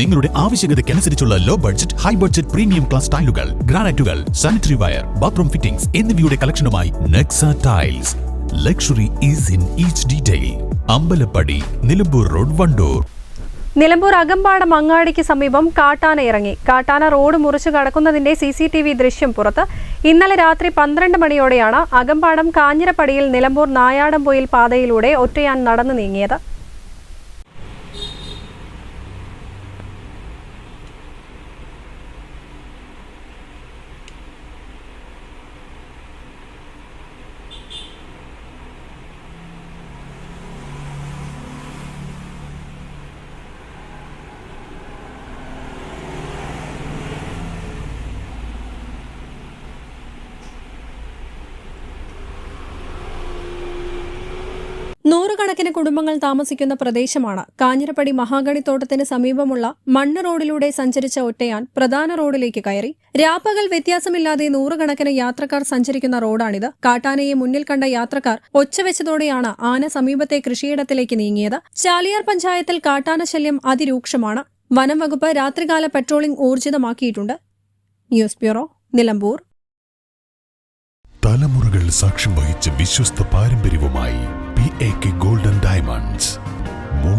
നിങ്ങളുടെ ആവശ്യകതയ്ക്കനുസരിച്ചുള്ള low budget high budget premium class ടൈലുകൾ ഗ്രാനൈറ്റുകൾ സാനിറ്ററി വയർ ബാത്റൂം ഫിറ്റിംഗ്സ് എന്നിവയുടെ കളക്ഷനുമായി Nexa tiles luxury is in each detail Ambalappadi Nilambur road Wandoor. Nilambur Akampadam അങ്ങാടിക്ക് സമീപം കാട്ടാന ഇറങ്ങി. കാട്ടാന റോഡ് മുറിച്ചു കടക്കുന്നതിന്റെ സി സി ടി വി ദൃശ്യം പുറത്ത്. ഇന്നലെ രാത്രി പന്ത്രണ്ട് മണിയോടെയാണ് അകമ്പാടം കാഞ്ഞിരപ്പടിയിൽ നിലമ്പൂർ നായാടംപൊയിൽ പാതയിലൂടെ ഒറ്റയാൻ നടന്നു നീങ്ങിയത്. നൂറുകണക്കിന് കുടുംബങ്ങൾ താമസിക്കുന്ന പ്രദേശമാണ് കാഞ്ഞിരപ്പടി മഹാഗണിത്തോട്ടത്തിന് സമീപമുള്ള മണ്ണ് റോഡിലൂടെ സഞ്ചരിച്ച ഒറ്റയാൻ പ്രധാന റോഡിലേക്ക് കയറി. രാപ്പകൽ വ്യത്യാസമില്ലാതെ നൂറുകണക്കിന് യാത്രക്കാർ സഞ്ചരിക്കുന്ന റോഡാണിത്. കാട്ടാനയെ മുന്നിൽ കണ്ട യാത്രക്കാർ ഒച്ചവെച്ചതോടെയാണ് ആന സമീപത്തെ കൃഷിയിടത്തിലേക്ക് നീങ്ങിയത്. ചാലിയാർ പഞ്ചായത്തിൽ കാട്ടാന ശല്യം അതിരൂക്ഷമാണ്. വനം വകുപ്പ് രാത്രികാല പെട്രോളിംഗ് ഊർജിതമാക്കിയിട്ടുണ്ട്. News bureau Nilambur. തലമുറകൾ സാക്ഷ്യം വഹിച്ച വിശ്വസ്ത പാരമ്പര്യവുമായി